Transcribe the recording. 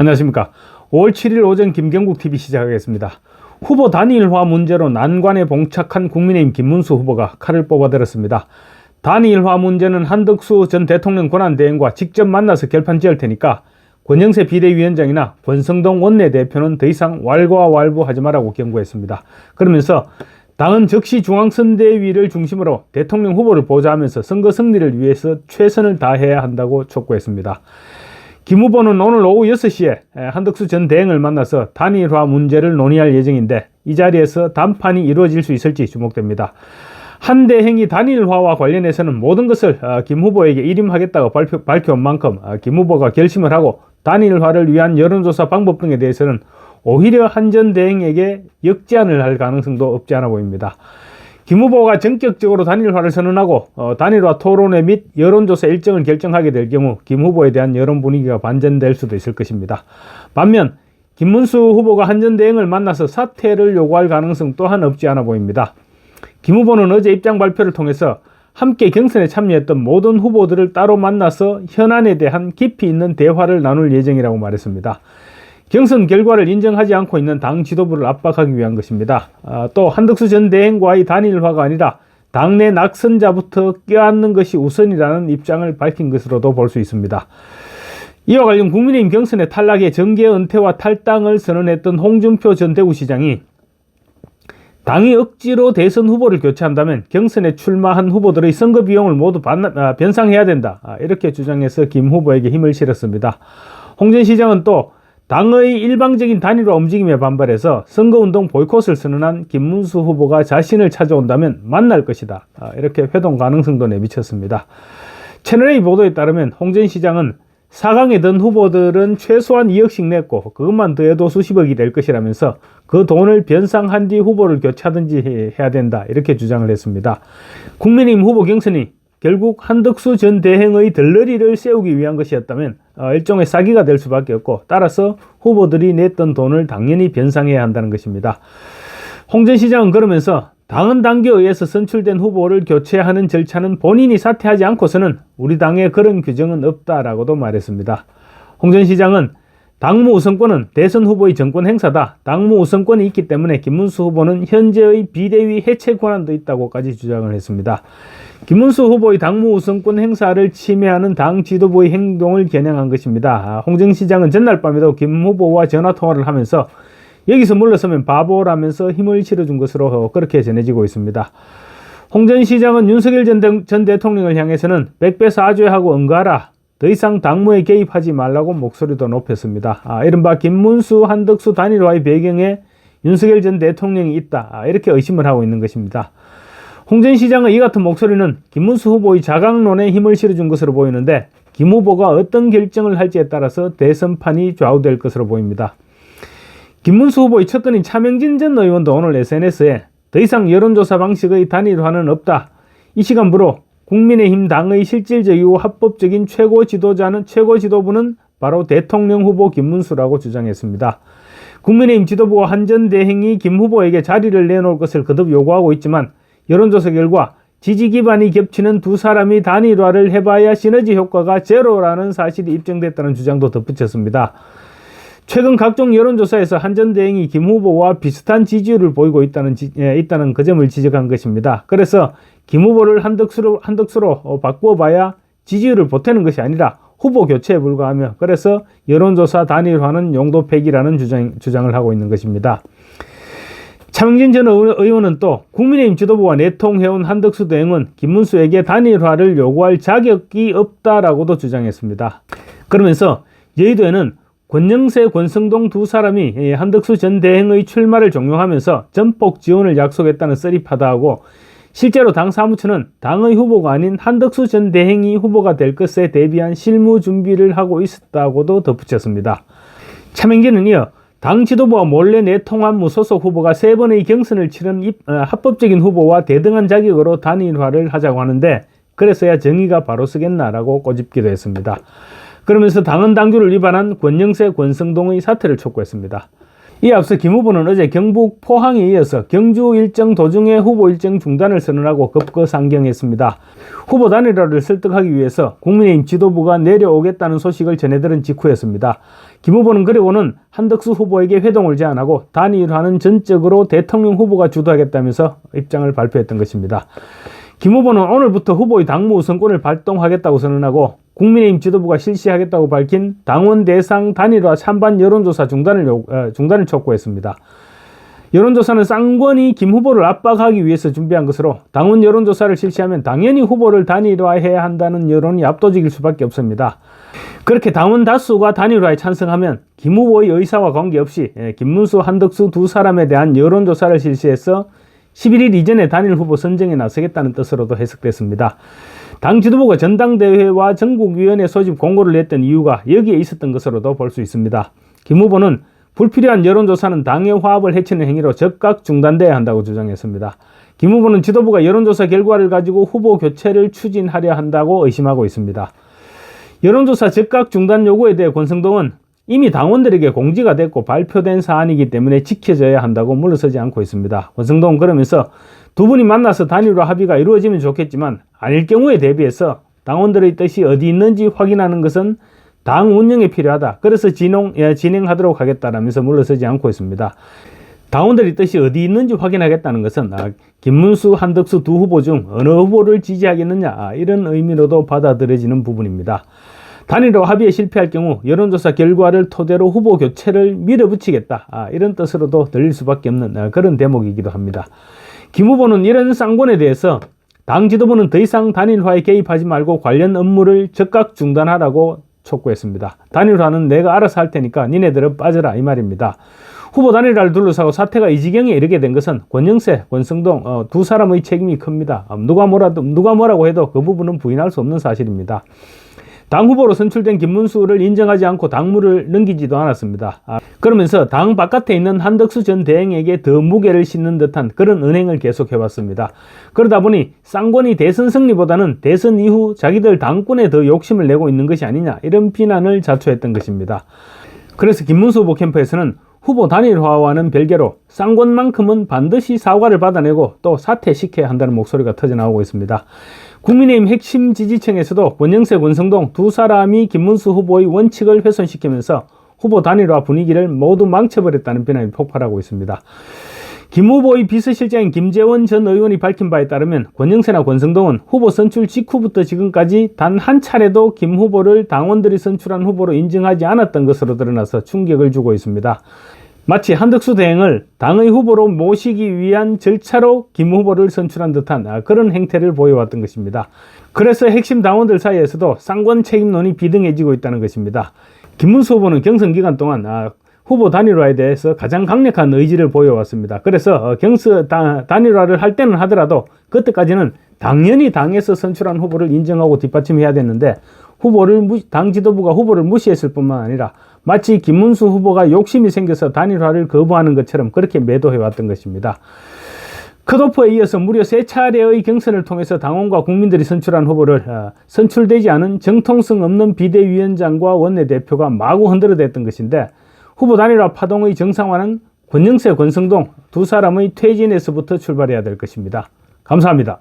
안녕하십니까. 5월 7일 오전 김경국 TV 시작하겠습니다. 후보 단일화 문제로 난관에 봉착한 국민의힘 김문수 후보가 칼을 뽑아들었습니다. 단일화 문제는 한덕수 전 대통령 권한대행과 직접 만나서 결판 지을 테니까 권영세 비대위원장이나 권성동 원내대표는 더 이상 왈가왈부하지 말라고 경고했습니다. 그러면서 당은 즉시 중앙선대위를 중심으로 대통령 후보를 보좌하면서 선거 승리를 위해서 최선을 다해야 한다고 촉구했습니다. 김 후보는 오늘 오후 6시에 한덕수 전 대행을 만나서 단일화 문제를 논의할 예정인데 이 자리에서 담판이 이루어질 수 있을지 주목됩니다. 한 대행이 단일화와 관련해서는 모든 것을 어, 김 후보에게 일임하겠다고 발표, 밝혀온 만큼 어, 김 후보가 결심을 하고 단일화를 위한 여론조사 방법 등에 대해서는 오히려 한 전 대행에게 역제안을 할 가능성도 없지 않아 보입니다. 김 후보가 전격적으로 단일화를 선언하고 어, 단일화 토론회 및 여론조사 일정을 결정하게 될 경우 김 후보에 대한 여론 분위기가 반전될 수도 있을 것입니다. 반면 김문수 후보가 한전 대행을 만나서 사퇴를 요구할 가능성 또한 없지 않아 보입니다. 김 후보는 어제 입장 발표를 통해서 함께 경선에 참여했던 모든 후보들을 따로 만나서 현안에 대한 깊이 있는 대화를 나눌 예정이라고 말했습니다. 경선 결과를 인정하지 않고 있는 당 지도부를 압박하기 위한 것입니다. 아, 또 한덕수 전 대행과의 단일화가 아니라 당내 낙선자부터 껴안는 것이 우선이라는 입장을 밝힌 것으로도 볼 수 있습니다. 이와 관련 국민의힘 경선의 탈락에 정계 은퇴와 탈당을 선언했던 홍준표 전 대구시장이 당이 억지로 대선 후보를 교체한다면 경선에 출마한 후보들의 선거 비용을 모두 아, 변상해야 된다. 아, 이렇게 주장해서 김 후보에게 힘을 실었습니다. 홍 전 시장은 또 당의 일방적인 단일화 움직임에 반발해서 선거운동 보이콧을 선언한 김문수 후보가 자신을 찾아온다면 만날 것이다. 아, 이렇게 회동 가능성도 내비쳤습니다. 채널A 보도에 따르면 홍전 시장은 4강에 든 후보들은 최소한 2억씩 냈고 그것만 더해도 수십억이 될 것이라면서 그 돈을 변상한 뒤 후보를 교체하든지 해야 된다 이렇게 주장을 했습니다. 국민의힘 후보 경선이 결국 한덕수 전 대행의 들러리를 세우기 위한 것이었다면 어, 일종의 사기가 될 수밖에 없고 따라서 후보들이 냈던 돈을 당연히 변상해야 한다는 것입니다. 홍전 시장은 그러면서 당은 당규에 의해서 선출된 후보를 교체하는 절차는 본인이 사퇴하지 않고서는 우리 당에 그런 규정은 없다라고도 말했습니다. 홍 전 시장은 당무 우선권은 대선 후보의 정권 행사다. 당무 우선권이 있기 때문에 김문수 후보는 현재의 비대위 해체 권한도 있다고까지 주장을 했습니다. 김문수 후보의 당무 우선권 행사를 침해하는 당 지도부의 행동을 겨냥한 것입니다. 홍전 시장은 전날 밤에도 김 후보와 전화 통화를 하면서 여기서 물러서면 바보라면서 힘을 실어준 것으로 그렇게 전해지고 있습니다. 홍 전 시장은 윤석열 전, 대, 전 대통령을 향해서는 백배 사죄하고 응가라. 더 이상 당무에 개입하지 말라고 목소리도 높였습니다. 아, 이른바 김문수 한덕수 단일화의 배경에 윤석열 전 대통령이 있다. 아, 이렇게 의심을 하고 있는 것입니다. 홍 전 시장의 이 같은 목소리는 김문수 후보의 자강론에 힘을 실어준 것으로 보이는데 김 후보가 어떤 결정을 할지에 따라서 대선판이 좌우될 것으로 보입니다. 김문수 후보의 측근인 차명진 전 의원도 오늘 SNS에 더 이상 여론조사 방식의 단일화는 없다. 이 시간부로 국민의힘 당의 실질적이고 합법적인 최고 지도자는 최고 지도부는 바로 대통령 후보 김문수라고 주장했습니다. 국민의힘 지도부와 한전 대행이 김 후보에게 자리를 내놓을 것을 거듭 요구하고 있지만 여론조사 결과 지지 기반이 겹치는 두 사람이 단일화를 해봐야 시너지 효과가 제로라는 사실이 입증됐다는 주장도 덧붙였습니다. 최근 각종 여론조사에서 한전 대행이 김 후보와 비슷한 지지율을 보이고 있다는, 지, 예, 있다는 그 점을 지적한 것입니다. 그래서 김 후보를 한덕수로, 한덕수로 어, 바꾸어 봐야 지지율을 보태는 것이 아니라 후보 교체에 불과하며 그래서 여론조사 단일화는 용도 폐기라는 주장, 주장을 하고 있는 것입니다. 차명진 전 의원은 또 국민의힘 지도부와 내통해온 한덕수 대행은 김문수에게 단일화를 요구할 자격이 없다라고도 주장했습니다. 그러면서 여의도에는 권영세, 권성동 두 사람이 한덕수 전 대행의 출마를 종용하면서 전폭 지원을 약속했다는 썰이 파다하고 실제로 당 사무처는 당의 후보가 아닌 한덕수 전 대행이 후보가 될 것에 대비한 실무 준비를 하고 있었다고도 덧붙였습니다. 차명진은 이어 당 지도부와 몰래 내통한 무소속 후보가 세 번의 경선을 치른 입, 어, 합법적인 후보와 대등한 자격으로 단일화를 하자고 하는데 그래서야 정의가 바로 서겠나라고 꼬집기도 했습니다. 그러면서 당헌 당규를 위반한 권영세, 권성동의 사퇴를 촉구했습니다. 이에 앞서 김 후보는 어제 경북 포항에 이어서 경주 일정 도중에 후보 일정 중단을 선언하고 급거상경했습니다. 후보 단일화를 설득하기 위해서 국민의힘 지도부가 내려오겠다는 소식을 전해들은 직후였습니다. 김 후보는 그리고는 한덕수 후보에게 회동을 제안하고 단일화는 전적으로 대통령 후보가 주도하겠다면서 입장을 발표했던 것입니다. 김 후보는 오늘부터 후보의 당무 우선권을 발동하겠다고 선언하고 국민의힘 지도부가 실시하겠다고 밝힌 당원 대상 단일화 찬반 여론조사 중단을, 요- 어, 중단을 촉구했습니다. 여론조사는 쌍권이 김 후보를 압박하기 위해서 준비한 것으로 당원 여론조사를 실시하면 당연히 후보를 단일화해야 한다는 여론이 압도적일 수밖에 없습니다. 그렇게 당원 다수가 단일화에 찬성하면 김 후보의 의사와 관계없이 예, 김문수, 한덕수 두 사람에 대한 여론조사를 실시해서 11일 이전에 단일 후보 선정에 나서겠다는 뜻으로도 해석됐습니다. 당 지도부가 전당대회와 전국위원회 소집 공고를 냈던 이유가 여기에 있었던 것으로도 볼 수 있습니다. 김 후보는 불필요한 여론조사는 당의 화합을 해치는 행위로 즉각 중단돼야 한다고 주장했습니다. 김 후보는 지도부가 여론조사 결과를 가지고 후보 교체를 추진하려 한다고 의심하고 있습니다. 여론조사 즉각 중단 요구에 대해 권성동은 이미 당원들에게 공지가 됐고 발표된 사안이기 때문에 지켜져야 한다고 물러서지 않고 있습니다. 권성동은 그러면서 두 분이 만나서 단일화 합의가 이루어지면 좋겠지만 아닐 경우에 대비해서 당원들의 뜻이 어디 있는지 확인하는 것은 당 운영에 필요하다. 그래서 진행, 예, 진행하도록 하겠다라면서 물러서지 않고 있습니다. 당원들의 뜻이 어디 있는지 확인하겠다는 것은 아, 김문수, 한덕수 두 후보 중 어느 후보를 지지하겠느냐 아, 이런 의미로도 받아들여지는 부분입니다. 단일화 합의에 실패할 경우 여론조사 결과를 토대로 후보 교체를 밀어붙이겠다 아, 이런 뜻으로도 들릴 수밖에 없는 아, 그런 대목이기도 합니다. 김 후보는 이런 쌍권에 대해서 당 지도부는 더 이상 단일화에 개입하지 말고 관련 업무를 즉각 중단하라고 촉구했습니다. 단일화는 내가 알아서 할 테니까 니네들은 빠져라 이 말입니다. 후보 단일화를 둘러싸고 사태가 이 지경에 이르게 된 것은 권영세, 권성동 어, 두 사람의 책임이 큽니다. 어, 누가 뭐라도 누가 뭐라고 해도 그 부분은 부인할 수 없는 사실입니다. 당 후보로 선출된 김문수를 인정하지 않고 당무를 넘기지도 않았습니다. 아, 그러면서 당 바깥에 있는 한덕수 전 대행에게 더 무게를 싣는 듯한 그런 은행을 계속해왔습니다. 그러다 보니 쌍권이 대선 승리보다는 대선 이후 자기들 당권에 더 욕심을 내고 있는 것이 아니냐 이런 비난을 자초했던 것입니다. 그래서 김문수 후보 캠프에서는 후보 단일화와는 별개로 쌍권만큼은 반드시 사과를 받아내고 또 사퇴시켜야 한다는 목소리가 터져나오고 있습니다. 국민의힘 핵심 지지층에서도 권영세, 권성동 두 사람이 김문수 후보의 원칙을 훼손시키면서 후보 단일화 분위기를 모두 망쳐버렸다는 비난이 폭발하고 있습니다. 김 후보의 비서실장인 김재원 전 의원이 밝힌 바에 따르면 권영세나 권성동은 후보 선출 직후부터 지금까지 단 한 차례도 김 후보를 당원들이 선출한 후보로 인정하지 않았던 것으로 드러나서 충격을 주고 있습니다. 마치 한덕수 대행을 당의 후보로 모시기 위한 절차로 김 후보를 선출한 듯한 아, 그런 행태를 보여왔던 것입니다. 그래서 핵심 당원들 사이에서도 쌍권 책임론이 비등해지고 있다는 것입니다. 김문수 후보는 경선 기간 동안 아, 후보 단일화에 대해서 가장 강력한 의지를 보여왔습니다. 그래서 어, 경선 다- 단일화를 할 때는 하더라도 그때까지는 당연히 당에서 선출한 후보를 인정하고 뒷받침해야 됐는데 후보를 무- 당 지도부가 후보를 무시했을 뿐만 아니라 마치 김문수 후보가 욕심이 생겨서 단일화를 거부하는 것처럼 그렇게 매도해 왔던 것입니다. 컷오프에 이어서 무려 세 차례의 경선을 통해서 당원과 국민들이 선출한 후보를 어, 선출되지 않은 정통성 없는 비대위원장과 원내대표가 마구 흔들어댔던 것인데 후보 단일화 파동의 정상화는 권영세, 권성동 두 사람의 퇴진에서부터 출발해야 될 것입니다. 감사합니다.